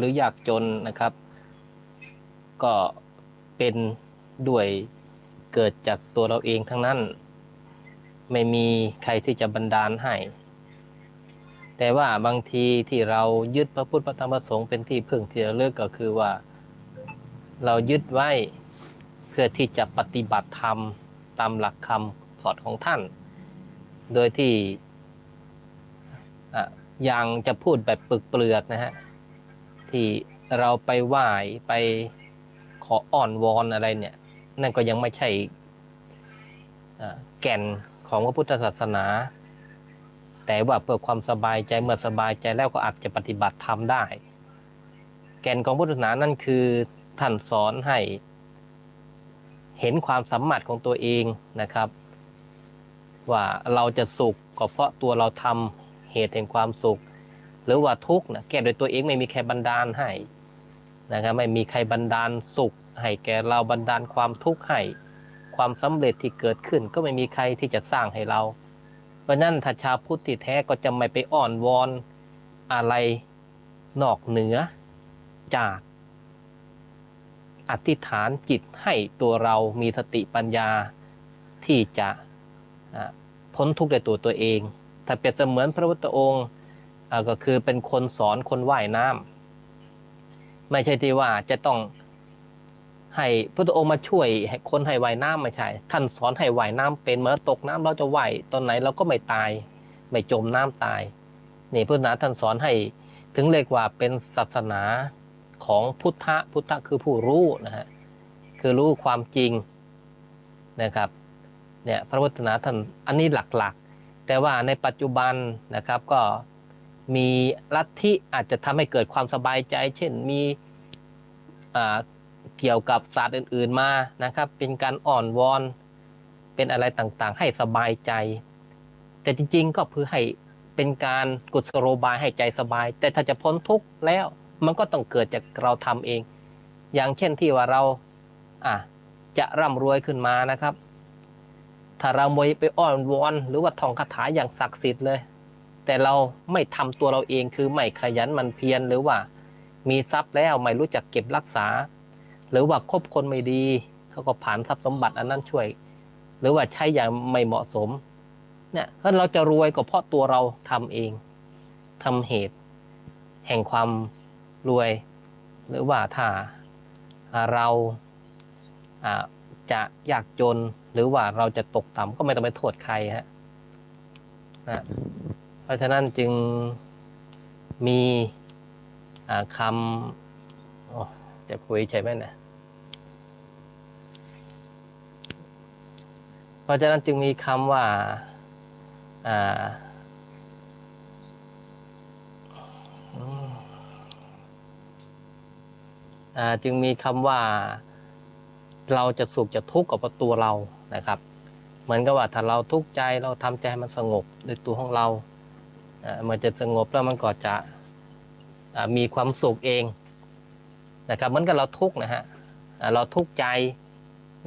หรือยากจนนะครับ ก็เป็นด้วยเกิดจากตัวเราเองทั้งนั้น ไม่มีใครที่จะบันดาลให้ แต่ว่าบางทีที่เรายึดพระพุทธพระธรรมพระสงฆ์เป็นที่พึ่งที่ระลึกก็คือว่า เรายึดไว้เพื่อที่จะปฏิบัติธรรมตามหลักคำสอนของท่าน โดยที่อะอย่างจะพูดแบบปึกเปลือกนะฮะ ที่เราไปไหว้ไปขออ่อนวอนอะไรเนี่ย นั่นก็ยังไม่ใช่แก่นของพระพุทธศาสนา แต่ว่าเพื่อความสบายใจเมื่อสบายใจแล้วก็อาจจะปฏิบัติธรรมได้ แก่นของพุทธศาสนานั่นคือท่านสอนให้ เห็นความสามารถของตัวเองนะครับ ว่าเราจะสุขก็เพราะตัวเราทำเหตุแห่งความสุข รือว่าทุกข์นะแก้โดยตัวเองไม่มีใครบันดาลให้นะครับไม่มีใครบันดาลสุข ให้แก่เราบันดาลความทุกข์ให้ความสำเร็จที่เกิดขึ้น ก็ไม่มีใครที่จะสร้างให้เรา เพราะนั้นถ้าชาวพุทธที่แท้ก็จะไม่ไปอ้อนวอนอะไรนอกเหนือจากอธิษฐานจิตให้ตัวเรามีสติปัญญาที่จะพ้นทุกข์ในตัวตัวเอง ถ้าเปรียบเสมือนพระพุทธองค์ ก็คือเป็นคนสอนคนว่ายน้ำไม่ใช่ที่ว่าจะต้องให้พระองค์มาช่วยคนให้ว่ายน้ำไม่ใช่ ท่านสอนให้ว่ายน้ำเป็นเมื่อตกน้ำเราจะว่ายตอนไหนเราก็ไม่ตาย ไม่จมน้ำตาย นี่พุทธนาท่านสอนให้ถึงเรียกว่าเป็นศาสนาของพุทธะพุทธะคือผู้รู้นะฮะคือรู้ความจริงนะครับเนี่ยพระพุทธศาสนาท่านอันนี้หลักๆ แต่ว่าในปัจจุบันนะครับก็ มีลัทธิอาจจะทำให้เกิดความสบายใจ เช่นมีเกี่ยวกับศาสตร์อื่น ๆมานะครับ เป็นการอ่อนวอน เป็นอะไรต่างๆ ให้สบายใจ แต่จริงๆก็เพื่อให้เป็นการกุศโลบายให้ใจสบาย แต่ถ้าจะพ้นทุกข์แล้วมันก็ต้องเกิดจากเราทำเอง อย่างเช่นที่ว่าเราอะจะร่ำรวยขึ้นมานะครับ ถ้าเราโมยไปอ้อนวอน หรือว่าท่องคาถาอย่างศักดิ์สิทธิ์เลย แต่เราไม่ทำตัวเราเองคือไม่ขยันมันเพียรหรือว่า มีทรัพย์แล้วไม่รู้จักเก็บรักษา หรือว่าคบคนไม่ดีเขาก็ผ่านทรัพย์สมบัติอันนั้นช่วย หรือว่าใช้อย่างไม่เหมาะสมเนี่ยเพราะเราจะรวยก็เพราะตัวเราทำเองทำเหตุ แห่งความรวย หรือว่าถ้าเราจะยากจนหรือว่าเราจะตกต่ำก็ไม่ต้องไปโทษใครฮะนะ ราะฉะนั้นจึงมีคำจะคุยใช่ไหมเนะเพราะฉะนั้นจึงมีคำว่าจึงมีคำว่าเราจะสุขจะทุกข์กับตัวเรานะครับ เหมือนกับว่าถ้าเราทุกข์ใจเราทำใจให้มันสงบด้วยตัวของเรา มันจะสงบแล้วมันก็จะมีความสุขเองนะครับเหมือนกับเราทุกข์นะฮะเราทุกข์ใจ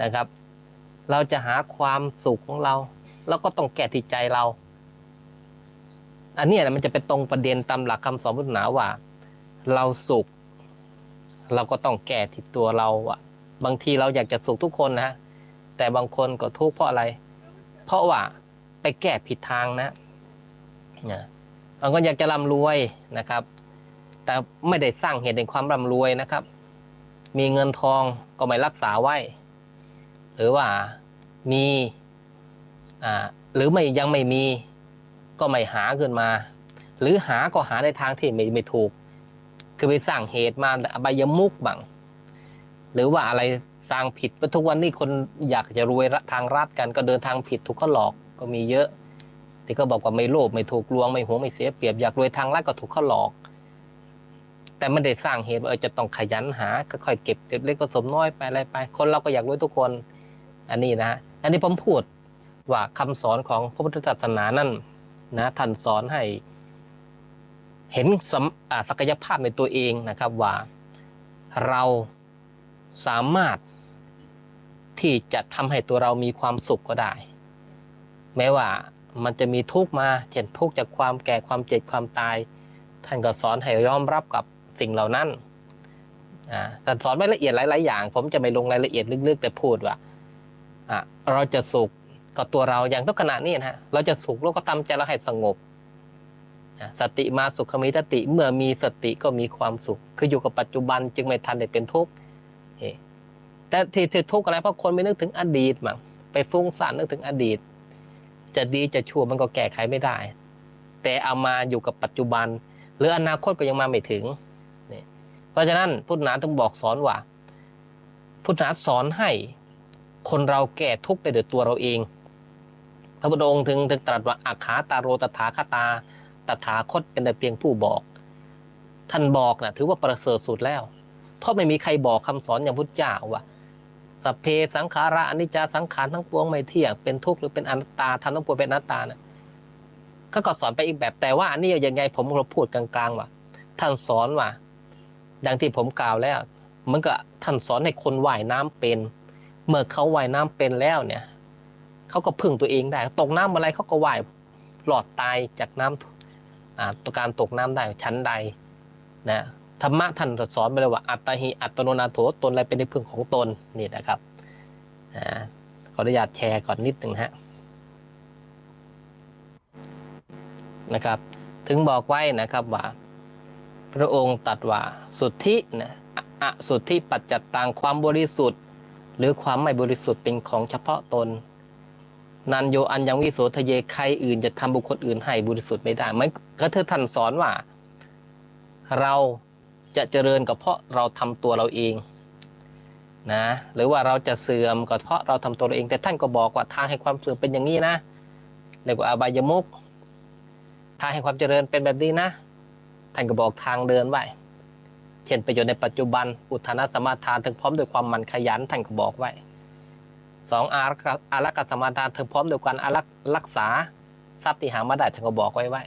นะครับ เราจะหาความสุขของเราเราก็ต้องแก้ที่ใจเรา อันนี้มันจะเป็นตรงประเด็นตามหลักคำสอนพุทธศาสนาว่า เราสุข เราก็ต้องแก้ที่ตัวเราอะบางทีเราอยากจะสุขทุกคนนะฮะแต่บางคนก็ทุกข์เพราะอะไร เพราะว่าไปแก้ผิดทางนะนะ บางคนอยากจะร่ำรวยนะครับ แต่ไม่ได้สร้างเหตุแห่งความร่ำรวยนะครับ มีเงินทองก็ไม่รักษาไว้ หรือว่ามีหรือไม่ยังไม่มีก็ไม่หาขึ้นมา หรือหาก็หาในทางที่ไม่ไม่ถูก คือไปสร้างเหตุมาอบายมุกบ้างหรือว่าอะไรสร้างผิดทุกวันนี้คนอยากจะรวยทางรัฐกันก็เดินทางผิดถูกเขาหลอกก็มีเยอะ ที่ก็บอกว่าไม่โลภไม่ถูกลวงไม่หวงไม่เสียเปรียบอยากรวยทางรัฐก็ถูกเขาหลอก แต่ไม่ได้สร้างเหตุว่าเออจะต้องขยันหาค่อยเก็บเล็กผสมน้อยไปอะไรไป คนเราก็อยากรวยทุกคน อันนี้นะฮะอันนี้ผมพูดว่าคำสอนของพระพุทธศาสนานั่นนะท่านสอนให้ เห็นสมศักยภาพในตัวเองนะครับว่าเราสามารถที่จะทำให้ตัวเรามีความสุขก็ได้ แม้ว่า มันจะมีทุกมาเช่นทุกจากความแก่ความเจ็บความตาย ท่านก็สอนให้ยอมรับกับสิ่งเหล่านั้นอ่าท่านสอนไว้ละเอียดหลาย ๆ อย่าง ผมจะไม่ลงรายละเอียดลึก ๆ แต่พูดว่าอะเราจะสุขกับตัวเราอย่างทุกขณะนี้นะฮะเราจะสุขเราก็ทำใจเราให้สงบอะสติมาสุขมิตติเมื่อมีสติก็มีความสุข คืออยู่กับปัจจุบันจึงไม่ทันได้เป็นทุกข์เฮ้แต่ที่ทุกข์อะไรเพราะคนไม่นึกถึงอดีตมั้งไปฟุ้งซ่านนึกถึงอดีต จะดีจะชั่วมันก็แก้ไขไม่ได้ แต่เอามาอยู่กับปัจจุบัน หรืออนาคตก็ยังมาไม่ถึงนี่เพราะฉะนั้นพุทธนาต้องบอกสอนว่า พุทธนาสอนให้คนเราแก้ทุกข์ได้ด้วยตัวเราเอง พระพุทธองค์ถึงถึงตรัสว่าอาขาตาโรตถาคตาตถาคตเป็นแต่เพียงผู้บอก ท่านบอกนะถือว่าประเสริฐสุดแล้ว เพราะไม่มีใครบอกคำสอนอย่างพุทธเจ้าว่า สัพเพสังขาระอนิจจาสังขารทั้งปวงไม่เที่ยงเป็นทุกข์หรือเป็นอนัตตาทำทั้งปวงเป็นอนัตตานะก็ก็สอนไปอีกแบบแต่ว่าอันนี้ยังไงผมเราพูดกลางๆว่าท่านสอนว่าดังที่ผมกล่าวแล้ว มันก็ท่านสอนให้คนว่ายน้ำเป็น เมื่อเขาว่ายน้ำเป็นแล้วเนี่ยเขาก็พึ่งตัวเองได้ ตกน้ำอะไรเขาก็ว่ายหลอดตายจากน้ำอ่าการตกน้ำได้ชั้นใดนะ ธรรมะท่านสอนไปเลยว่าอัตตหิอัตโนนาโถตนอะไรเป็นที่พึ่งของตนนี่นะครับอขออนุญาตแชร์ก่อนนิดหนึ่งนะฮะนะครับ ถึงบอกไว้นะครับว่า พระองค์ตรัสว่าสุทธินะอะสุทธิปัจจัตตังความบริสุทธิ์ หรือความไม่บริสุทธิ์เป็นของเฉพาะตนนันโยอันยังวิโสทะเยใครอื่นจะทำบุคคลอื่นให้บริสุทธิ์ไม่ได้มันก็เธอท่านสอนว่า เรา จะเจริญก็เพราะเราทำตัวเราเองนะหรือว่าเราจะเสื่อมก็เพราะเราทำตัวเราเอง แต่ท่านก็บอกว่าทางให้ความเสื่อมเป็นอย่างนี้นะเรียกว่าอบายมุกทางให้ความเจริญเป็นแบบนี้นะ ท่านก็บอกทางเดินไว้เช่นประโยชน์ในปัจจุบัน อุทานสมาทานถึงพร้อมด้วยความมันขยันท่านก็บอกไว้สองอารักอารักษสมาทานถึงพร้อมด้วยการอารักรักษาทรัพย์ที่หามาได้ท่านก็บอกไว้ไว้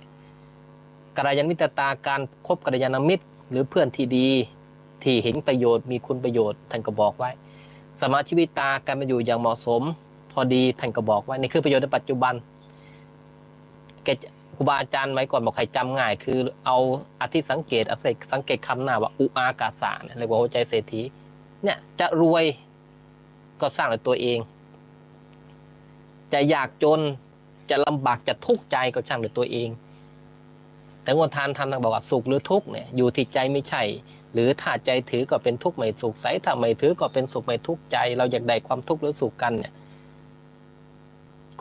กัลยาณมิตรตาการคบกัลยาณมิตร หรือเพื่อนที่ดีที่เห็นประโยชน์มีคุณประโยชน์ท่านก็บอกไว้ สมาธิวิตาการมาอยู่อย่างเหมาะสม พอดีท่านก็บอกไว้นี่คือประโยชน์ในปัจจุบันแกครูบาอาจารย์ไว้ก่อนบอกใครจำง่าย คือเอาอธิสังเกตเอาสังเกตคำหน้าว่าอุอากาสะเนี่ยเรียกว่าหัวใจเศรษฐีเนี่ยจะรวยก็สร้างด้วยตัวเอง จะยากจนจะลำบากจะทุกข์ใจก็ช่างด้วยตัวเอง แต่คนทานทานบอกว่าสุขหรือทุกข์เนี่ยอยู่ที่ใจไม่ใช่ หรือถ้าใจถือก็เป็นทุกข์ไม่สุขใสถ้าไม่ถือก็เป็นสุขไม่ทุกข์ใจ เราอยากได้ความทุกข์หรือสุขกันเนี่ย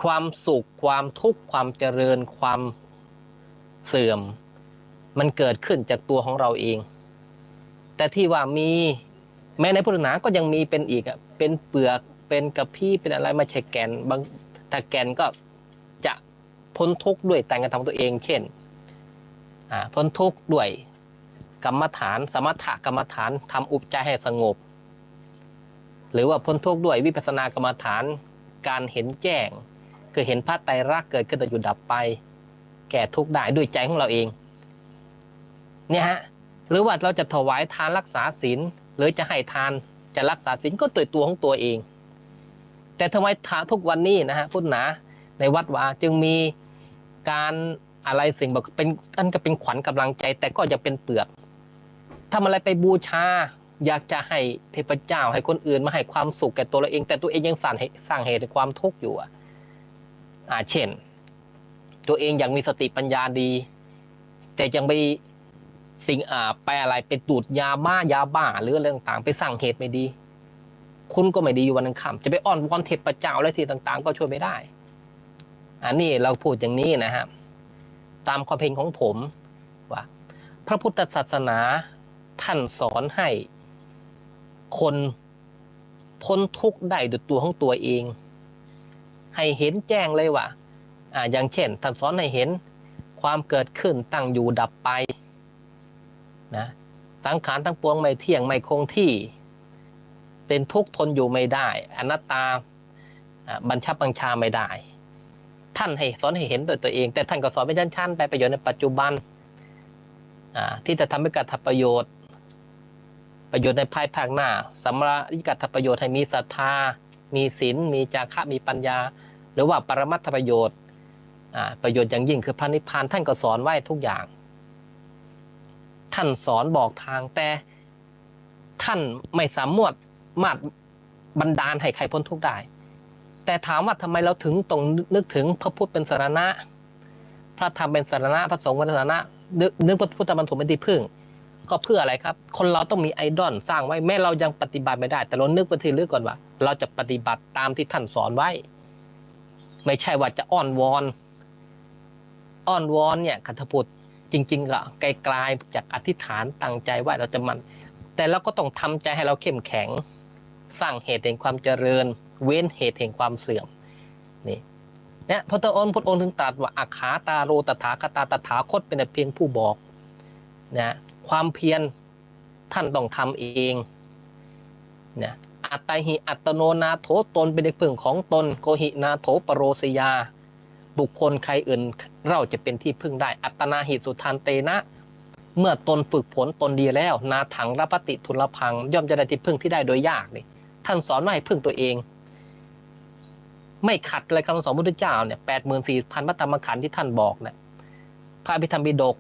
ความสุขความทุกข์ความเจริญความเสื่อม มันเกิดขึ้นจากตัวของเราเอง แต่ที่ว่ามีแม้ในพุทธศาสนาก็ยังมีเป็นอีกอะเป็นเปลือกเป็นกระพี้เป็นอะไรไม่ใช่แกนบางถ้าแกนก็จะพ้นทุกข์ด้วยแต่งกระทำตัวเอง เช่น พ้นทุกข์ด้วยกรรมฐาน สมถกรรมฐานทำอุปใจให้สงบ หรือว่าพ้นทุกข์ด้วยวิปัสสนากรรมฐานการเห็นแจ้ง คือเห็นพระไตรลักษณ์เกิดขึ้นแต่อยู่ดับไป แก่ทุกข์ได้ด้วยใจของเราเองเนี่ยฮะหรือว่าเราจะถวายทานรักษาศีลหรือจะให้ทานจะรักษาศีลก็ตัวตัวของตัวเอง แต่ทำไมทาทุกวันนี้นะฮะพุทธนาในวัดวาจึงมีการ อะไรสิ่งบอกเป็นอันก็เป็นขวัญกำลังใจ แต่ก็จะเป็นเปลือกทำอะไรไปบูชา อยากจะให้เทพเจ้าให้คนอื่นมาให้ความสุขแก่ตัวเราเอง แต่ตัวเองยังสร้างสร้างเหตุความทุกข์อยู่อะอ่าเช่น ตัวเองยังมีสติปัญญาดี แต่ยังไปสิ่งอ่าไปอะไรไปดูดยาบ้ายาบ้าหรืออะไรต่างๆ ไปสร้างเหตุไม่ดี คุณก็ไม่ดีอยู่วันนึงค่ำจะไปอ้อนวอนเทพเจ้าอะไรที่ต่าง ๆ ก็ช่วยไม่ได้ อันนี้เราพูดอย่างนี้นะครับ ตามความเห็นของผมว่าพระพุทธศาสนาท่านสอนให้คนพ้นทุกข์ได้ด้วยตัวของตัวเอง ให้เห็นแจ้งเลยว่าอ่าอย่างเช่นท่านสอนให้เห็นความเกิดขึ้นตั้งอยู่ดับไปนะสังขารทั้งปวงไม่เที่ยงไม่คงที่ เป็นทุกข์ทนอยู่ไม่ได้ อนัตตาบัญชาบัญชาไม่ได้ ท่านให้สอนให้เห็นโดยตัวเอง แต่ท่านก็สอนไปชั้นๆไปประโยชน์ในปัจจุบันที่จะทำให้กิดประโยชน์ ประโยชน์ในภายภาคหน้าสำหรับที่กัดประโยชน์ให้มีศรัทธา มีศีลมีจาระมีปัญญา หรือว่าปรมัตถประโยชน์ประโยชน์อย่างยิ่งคือพระนิพพานท่านก็สอนไว้ทุกอย่าง ท่านสอนบอกทางแต่ท่านไม่สามารถมาดบันดาลให้ใครพ้นทุกข์ได้ แต่ถามว่าทำไมเราถึงต้องนึกถึงพระพุทธเป็นสารณะ พระธรรมเป็นสารณะพระสงฆ์เป็นสารณะนึกนึกพระพุทธบรรทุเป็นที่พึ่ง ก็เพื่ออะไรครับ คนเราต้องมีไอดอลสร้างไว้แม้เรายังปฏิบัติไม่ได้ แต่เรานึกไปทีลึกก่อนว่า เราจะปฏิบัติตามที่ท่านสอนไว้ ไม่ใช่ว่าจะอ้อนวอนอ้อนวอนเนี่ยคันธพุทธจริง ๆ ก็ไกลๆจากอธิษฐานตั้งใจว่าเราจะมัน แต่เราก็ต้องทำใจให้เราเข้มแข็ง สร้างเหตุแห่งความเจริญ เว้นเหตุแห่งความเสื่อมนี่เนี่ยพระองค์พระองค์ถึงตรัสว่าอาขาตาโรตถาคตาตถาคตเป็นเพียงผู้บอกนะความเพียรท่านต้องทำเองนะอัตตหิอัตโนนาโถตนเป็นเด็กพึ่งของตนโกหินาโถปโรสยา บุคคลใครอื่นเราจะเป็นที่พึ่งได้ อัตนาหิสุทานเตนะ เมื่อตนฝึกฝนตนดีแล้ว นาถังรับปฏิทุลพัง ย่อมจะได้ที่พึ่งที่ได้โดยยากนี่ ท่านสอนว่าให้พึ่งตัวเอง ไม่ขัดเลยคำสอนพระพุทธเจ้าเนี่ยแปดหมื่นสี่พันมัตตมขันธ์ที่ท่านบอกเนี่ยพระอภิธรรมบิดก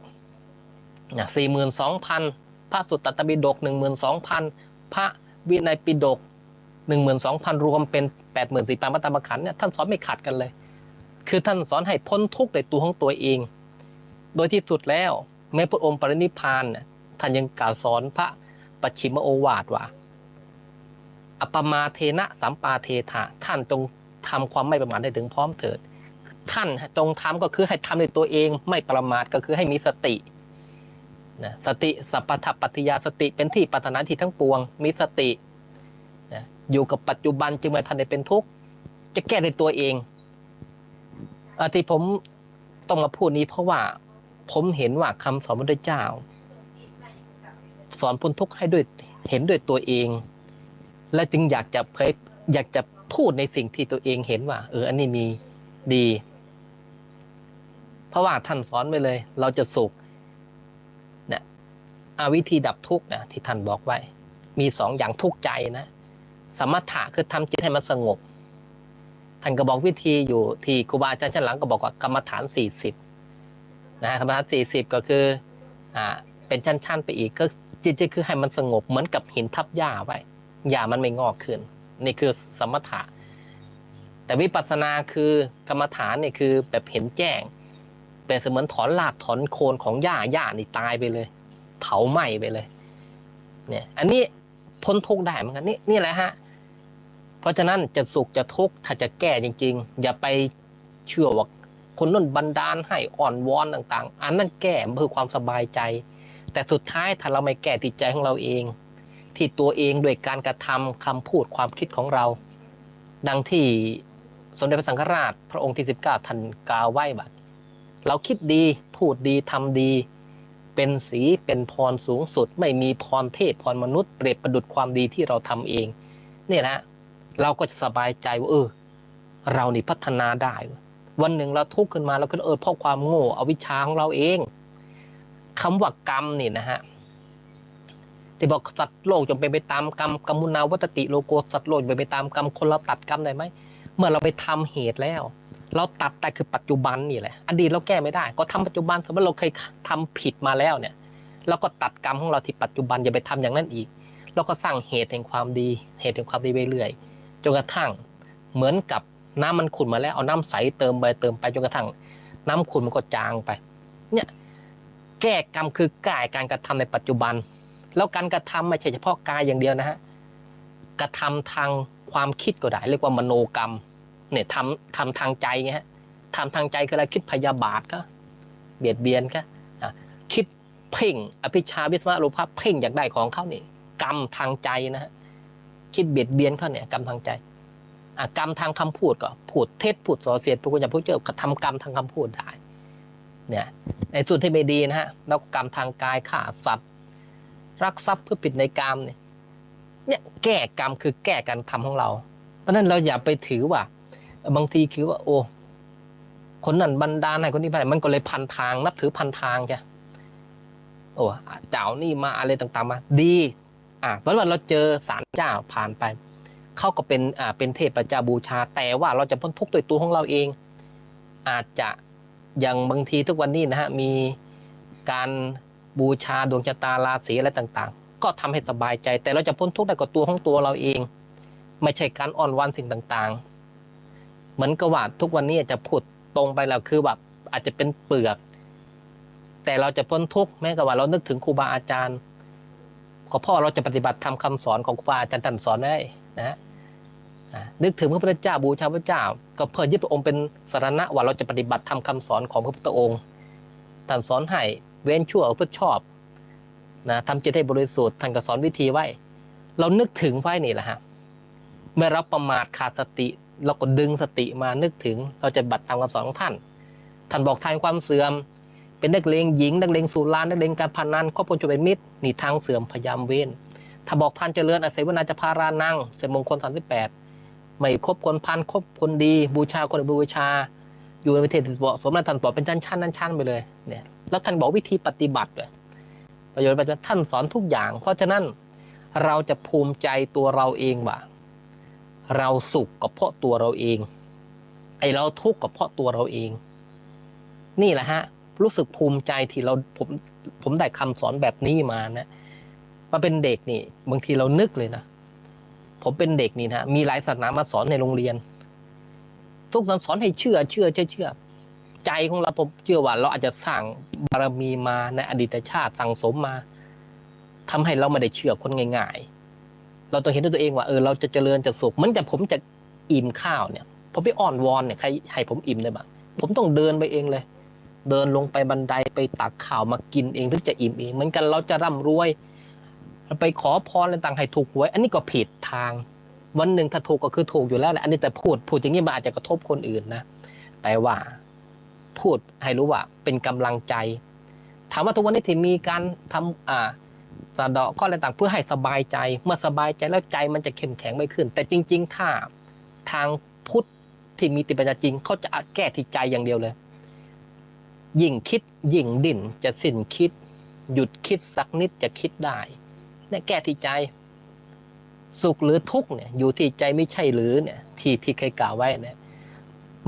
เนี่ยสี่หมื่นสองพันพระสุตตตบิดกหนึ่งหมื่นสองพันพระวินัยปิฎกหนึ่งหมื่นสองพันรวมเป็นแปดหมื่นสี่พันมัตตมขันธ์เนี่ยท่านสอนไม่ขัดกันเลย คือท่านสอนให้พ้นทุกข์ในตัวของตัวเอง โดยที่สุดแล้วแม้พระองค์ปรินิพพานเนี่ยท่านยังกล่าวสอนพระปัจฉิมโอวาทว่า อัปมาเทนะสัมปาเทถะท่านจงทำความไม่ประมาทได้ถึงพร้อมเถิด ท่านจงทำก็คือให้ทำในตัวเองไม่ประมาทก็คือให้มีสตินะสติสัพพทปัตติยาสติเป็นที่ปรารถนาที่ทั้งปวง มีสตินะอยู่กับปัจจุบันจึงไม่ทันได้เป็นทุกข์จะแก้ในตัวเองอที่ผมต้องมาพูดนี้เพราะว่าผมเห็นว่าคำสอนพระพุทธเจ้า สอนพ้นทุกข์ให้ด้วยเห็นด้วยตัวเอง และจึงอยากจะเผยอยากจะพูดในสิ่งที่ตัวเองเห็นว่า เออ อันนี้มีดี เพราะว่าท่านสอนไปเลย เราจะสุขเนี่ยอาวิธีดับทุกข์นะที่ท่านบอกไว้ มีสองอย่างทุกข์ใจนะสมถะคือทำจิตให้มันสงบท่านก็บอกวิธีอยู่ที่ครูบาอาจารย์ชั้นหลังก็บอกว่ากรรมฐาน 40นะกรรมฐาน 40 ก็คืออ่าเป็นชั้นๆไปอีกก็จิตจะคือให้มันสงบเหมือนกับหินทับหญ้าไว้ หญ้ามันไม่งอกขึ้น นี่คือสมถะ แต่วิปัสสนาคือกรรมฐานเนี่ยคือแบบเห็นแจ้งเป็นเสมือนถอนรากถอนโคนของหญ้าหญ้านี่ตายไปเลย เผาไหม้ไปเลย เนี่ย อันนี้พ้นทุกข์ได้เหมือนกันนี่นี่แหละฮะเพราะฉะนั้นจะสุขจะทุกข์ถ้าจะแก้จริง ๆ อย่าไปเชื่อว่าคนนั่นบันดาลให้อ่อนวอนต่าง ๆ อันนั้นแก้เพื่อความสบายใจ แต่สุดท้ายถ้าเราไม่แก้ติดใจของเราเอง ที่ตัวเองด้วยการกระทำคำพูดความคิดของเรา ดังที่สมเด็จพระสังฆราช พระองค์ที่ 19ท่านกล่าวไว้บัดเราคิดดีพูดดีทำดี เป็นสีเป็นพรสูงสุด ไม่มีพรเทพพรมนุษย์เปรียบประดุดความดีที่เราทำเองเนี่ยนะเราก็จะสบายใจว่าเออเรานี่พัฒนาได้ วันหนึ่งเราทุกข์ขึ้นมาเราก็เออเพราะความโง่อวิชชาของเราเองคำว่ากรรมนี่นะฮะ ที่บอกสัตว์โลกจงเป็นไปตามกรรมกรรมุนาวัตติโลโกสัตว์โลกจงเป็นไปตามกรรมคนเราตัดกรรมได้ไหมเมื่อเราไปทำเหตุแล้ว เราตัดแต่คือปัจจุบันนี่แหละอดีตเราแก้ไม่ได้ ก็ทำปัจจุบันสมมติเราเคยทำผิดมาแล้วเนี่ยเราก็ตัดกรรมของเราที่ปัจจุบันอย่าไปทำอย่างนั้นอีกเราก็สร้างเหตุแห่งความดี เหตุแห่งความดีไปเรื่อยจนกระทั่งเหมือนกับน้ำมันขุ่นมาแล้วเอาน้ำใสเติมไปเติมไปจนกระทั่ง น้ำขุ่นมันก็จางไป เนี่ยแก้กรรมคือแก้การกระทำในปัจจุบัน แล้วการกระทำไม่ใช่เฉพาะกายอย่างเดียวนะฮะกระทำทางความคิดก็ได้เรียกว่ามโนกรรมเนี่ยทำทำทางใจไงฮะทำทางใจคืออะไรคิดพยาบาทก็ เบียดเบียนก็คิดเพ่ง อภิชาวิสมะโลภะเพ่งอยากได้ของเขานี่กรรมทางใจนะฮะคิดเบียดเบียนเขาเนี่ยกรรมทางใจกรรมทางคำพูดก็พูดเท็จพูดส่อเสียดพูดอย่างพูดเจ้ากระทำกรรมทางคำพูดได้เนี่ยในส่วนที่ไม่ดีนะฮะแล้วก็กรรมทางกายฆ่าสัตว์ รักทรัพย์เพื่อปิดในกรรมเนี่ยเนี่ยแก้กรรมคือแก้การทำของเรา เพราะนั้นเราอย่าไปถือว่า บางทีคือว่า โอ้คนนั้นบันดาลให้คนนี้ไปมันก็เลยพันทาง นับถือพันทางจ้ะโอ้เจ้านี่มาอะไรต่างๆมา ดีอะเพราะว่าเราเจอสารเจ้าผ่านไปเขาก็เป็นอ่าเป็นเทพเจ้าบูชา แต่ว่าเราจะพ้นทุกข์โดยตัวของเราเอง อาจจะอย่างบางทีทุกวันนี้นะฮะมีการ บูชาดวงชะตาราศีอะไรต่างๆ ก็ทำให้สบายใจ แต่เราจะพ้นทุกข์ได้กับตัวของตัวเราเอง ไม่ใช่การอ่อนวอนสิ่งต่างๆ เหมือนกับว่าทุกวันนี้จะพูดตรงไปแล้วคือแบบอาจจะเป็นเปลือก แต่เราจะพ้นทุกข์แม้กับว่าเรานึกถึงครูบาอาจารย์ก็พราะเราจะปฏิบัติทำคำสอนของครูบาอาจารย์ท่านสอนได้นะนึกถึงพระพุทธเจ้าบูชาพระเจ้า ก็เพื่อยึดพระองค์เป็นสารณะว่าเราจะปฏิบัติทำคำสอนของพระพุทธองค์ท่านสอนให้ เว้นชั่วเพื่อชอบนะทำจิตให้บริสุทธิ์ท่านก็สอนวิธีไว้ เรานึกถึงไว้นี่แหละฮะเมื่อเราประมาทขาดสติเราก็ดึงสติมานึกถึง เราจะบัตรตามคำสอนของท่าน ท่านบอกทางความเสื่อม เป็นนักเลงหญิงนักเลงสุรานักเลงการพนันครอบครัวจะเป็นมิตรนี่ทางเสื่อมพยายามเว้นถ้าบอกท่านเจริญอาศัยวนาจะพารานั่งเสร็จมงคล38ไม่คบคนพันคบคนดี บูชาคนบูชา อยู่ในประเทศที่เหมาะสมนั้นท่านบอกเป็นชั้นชั้นนั้นชั้นไปเลยเนี่ย แล้วท่านบอกวิธีปฏิบัติเลยประโยชน์ประโยชน์ท่านสอนทุกอย่าง เพราะฉะนั้นเราจะภูมิใจตัวเราเองว่าเราสุขก็เพราะตัวเราเอง ไอเราทุกข์ก็เพราะตัวเราเอง นี่แหละฮะ รู้สึกภูมิใจที่เราผมผมได้คำสอนแบบนี้มานะมาเป็นเด็กนี่ บางทีเรานึกเลยนะผมเป็นเด็กนี่นะมีหลายศาสนามาสอนในโรงเรียน ทุกคนสอนให้เชื่อเชื่อเชื่อเชื่อ ใจของเราผมเชื่อว่าเราอาจจะสร้างบารมีมาในอดีตชาติสั่งสมมาทำให้เราไม่ได้เชื่อคนง่ายๆ เราต้องเห็นด้วยตัวเองว่าเออเราจะเจริญจะสุขมือนแต่ผมจะอิ่มข้าวเนี่ยผมไปอ่อนวอนเนี่ยใครให้ผมอิ่มได้บ้างผมต้องเดินไปเองเลย เดินลงไปบันไดไปตักข่าวมากินเองถึงจะอิ่มเองเหมือนกันเราจะร่ำรวย ไปขอพรอะไรต่างให้ถูกหวยอันนี้ก็ผิดทาง วันหนึ่งถ้าถูกก็คือถูกอยู่แล้วแหละอันนี้แต่พูดพูดอย่างนี้มันอาจจะกระทบคนอื่นนะแต่ว่า พูดให้รู้ว่าเป็นกำลังใจ ถามว่าทุกวันนี้ที่มีการทำอ่าสะเดาะข้ออะไรต่างเพื่อให้สบายใจ เมื่อสบายใจแล้วใจมันจะเข้มแข็งไม่ขึ้น แต่จริง ๆ ถ้าทางพุทธที่มีติปัญญาจริงเขาจะแก้ที่ใจอย่างเดียวเลย ยิ่งคิดยิ่งดิ่นจะสิ้นคิด หยุดคิดสักนิดจะคิดได้เนี่ยแก้ที่ใจ สุขหรือทุกข์เนี่ยอยู่ที่ใจไม่ใช่หรือเนี่ยที่ที่เคยกล่าวไว้เนี่ย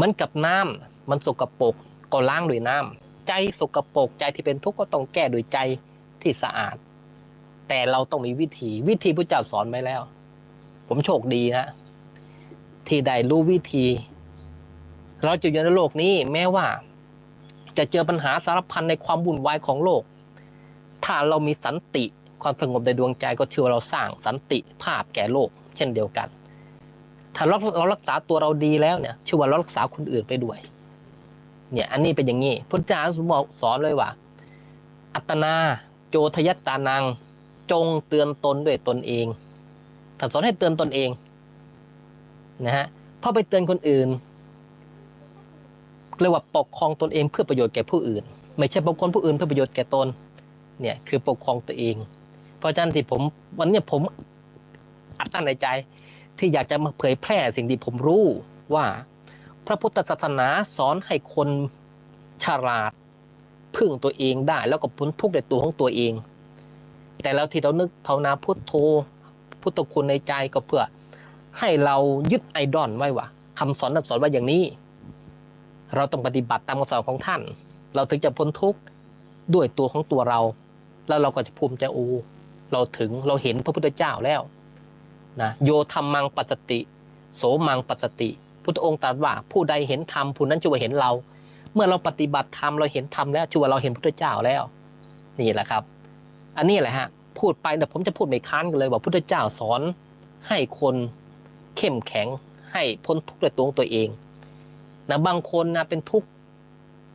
มันกับน้ำมันสกปรก ก็ล้างด้วยน้ำใจสกปรกใจที่เป็นทุกข์ก็ต้องแก้ด้วยใจที่สะอาด แต่เราต้องมีวิธีวิธีพระเจ้าสอนไว้แล้ว ผมโชคดีนะ ที่ได้รู้วิธี เราจะอยู่ในโลกนี้แม้ว่า จะเจอปัญหาสารพันในความวุ่นวายของโลก ถ้าเรามีสันติความสงบในดวงใจก็ถือว่าเราสร้างสันติภาพแก่โลก เช่นเดียวกัน ถ้าเราเรารักษาตัวเราดีแล้วเนี่ยชื่อว่าเรารักษาคนอื่นไปด้วย เนี่ยอันนี้เป็นอย่างนี้พุทธเจ้าบอกสอนเลยว่า อัตนาโจทยตานัง จงเตือนตนด้วยตนเองท่านสอนให้เตือนตนเองนะฮะพราะไปเตือนคนอื่นเรียกว่าปกครองตนเองเพื่อประโยชน์แก่ผู้อื่น ไม่ใช่ปกครองผู้อื่นเพื่อประโยชน์แก่ตนเนี่ยคือปกครองตัวเอง เพราะฉะนั้นที่ผมวันนี้ผมอัดอั้นในใจที่อยากจะมาเผยแพร่สิ่งที่ผมรู้ว่า พระพุทธศาสนาสอนให้คนฉลาดพึ่งตัวเองได้แล้วก็พ้นทุกข์ในตัวของตัวเอง แต่แล้วที่เรานึกภาวนาพุทโธพุทธคุณในใจก็เพื่อให้เรายึดไอดอลไว้ว่าคำสอนนั้นสอนว่าอย่างนี้ เราต้องปฏิบัติตามคำสอนของท่าน เราถึงจะพ้นทุกข์ด้วยตัวของตัวเรา แล้วเราก็จะภูมิใจโอ้เราถึงเราเห็นพระพุทธเจ้าแล้วนะโยธรรมังปัสสติ โสมังปัสสติ พุทธองค์ตรัสว่าผู้ใดเห็นธรรมผู้นั้นชื่อว่าเห็นเรา เมื่อเราปฏิบัติธรรมเราเห็นธรรมแล้วชื่อว่าเราเห็นพระพุทธเจ้าแล้ว นี่แหละครับ อันนี้แหละฮะพูดไปแต่ผมจะพูดไม่ค้านกันเลยว่าพุทธเจ้าสอนให้คนเข้มแข็งให้พ้นทุกข์ในตัวตัวเองนะบางคนนะเป็นทุกข์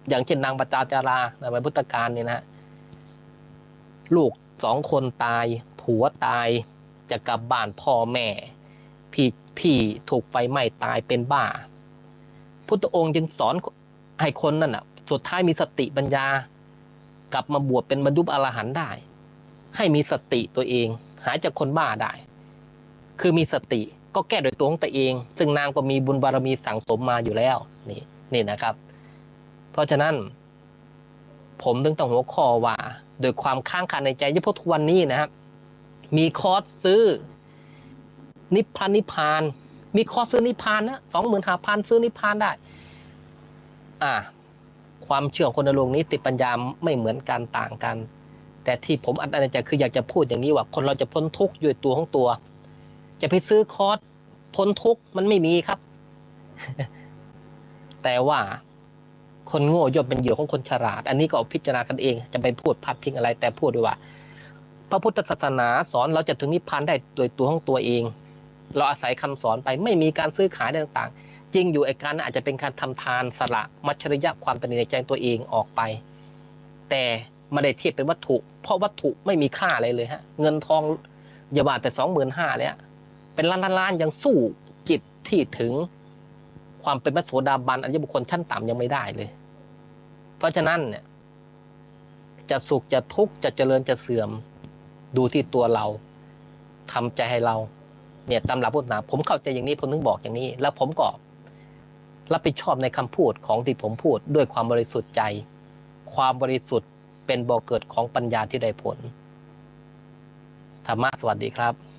อย่างเช่นนางปจาจาราในพุทธกาลเนี่ยนะลูกสองคนตาย ผัวตายจะกลับบ้านพ่อแม่ พี่ พี่ถูกไฟไหม้ตายเป็นบ้า พุทธองค์จึงสอนให้คนนั่นอะสุดท้ายมีสติปัญญากลับมาบวชเป็นบรรลุอรหันต์ได้ ให้มีสติตัวเอง หายจากคนบ้าได้ คือมีสติก็แก้โดยตัวของตัวเอง ซึ่งนางก็มีบุญบารมีสั่งสมมาอยู่แล้วนี่นี่นะครับ เพราะฉะนั้น ผมถึงต้องหัวข้อว่า โดยความค้างคาในใจเฉพาะทุกวันนี้นะครับ มีคอร์สซื้อ นิพพานนิพพาน มีคอร์สซื้อนิพพานนะสองหมื่นห้าพันซื้อนิพพานได้ อ่า ความเชื่อของคนในโลกนี้ติดปัญญาไม่เหมือนกันต่างกัน แต่ที่ผมอัดอั้นในใจคืออยากจะพูดอย่างนี้ว่า คนเราจะพ้นทุกข์ด้วยตัวของตัว จะไปซื้อคอร์สพ้นทุกข์มันไม่มีครับ แต่ว่าคนโง่ย่อมเป็นเหยื่อของคนฉลาด อันนี้ก็พิจารณากันเอง จะไปพูดพัดพิงอะไร แต่พูดด้วยว่า พระพุทธศาสนาสอนเราจะถึงนิพพานได้โดยตัวของตัวเอง เราอาศัยคำสอนไปไม่มีการซื้อขายอะไรต่างๆ จริงอยู่ไอ้การอาจจะเป็นการทำทานสละมัจฉริยะความตนีในใจตัวเองออกไป แต่ไม่ได้เทียบเป็นวัตถุ เพราะวัตถุไม่มีค่าอะไรเลยฮะเงินทองอย่าบาทแต่สองหมื่นห้าเลยฮะเป็นล้านล้านๆยังสู้จิตที่ถึงความเป็นพระโสดาบันอริยบุคคลชั้นต่ำยังไม่ได้เลย เพราะฉะนั้นเนี่ยจะสุขจะทุกข์จะเจริญจะเสื่อมดูที่ตัวเราทำใจให้เรา เนี่ยตำราพุทธนาผมเข้าใจอย่างนี้ผมถึงบอกอย่างนี้ แล้วผมก็รับผิดชอบในคำพูดของที่ผมพูดด้วยความบริสุทธิ์ใจ ความบริสุทธิ์เป็นบ่อเกิดของปัญญาที่ได้ผลธรรมะสวัสดีครับ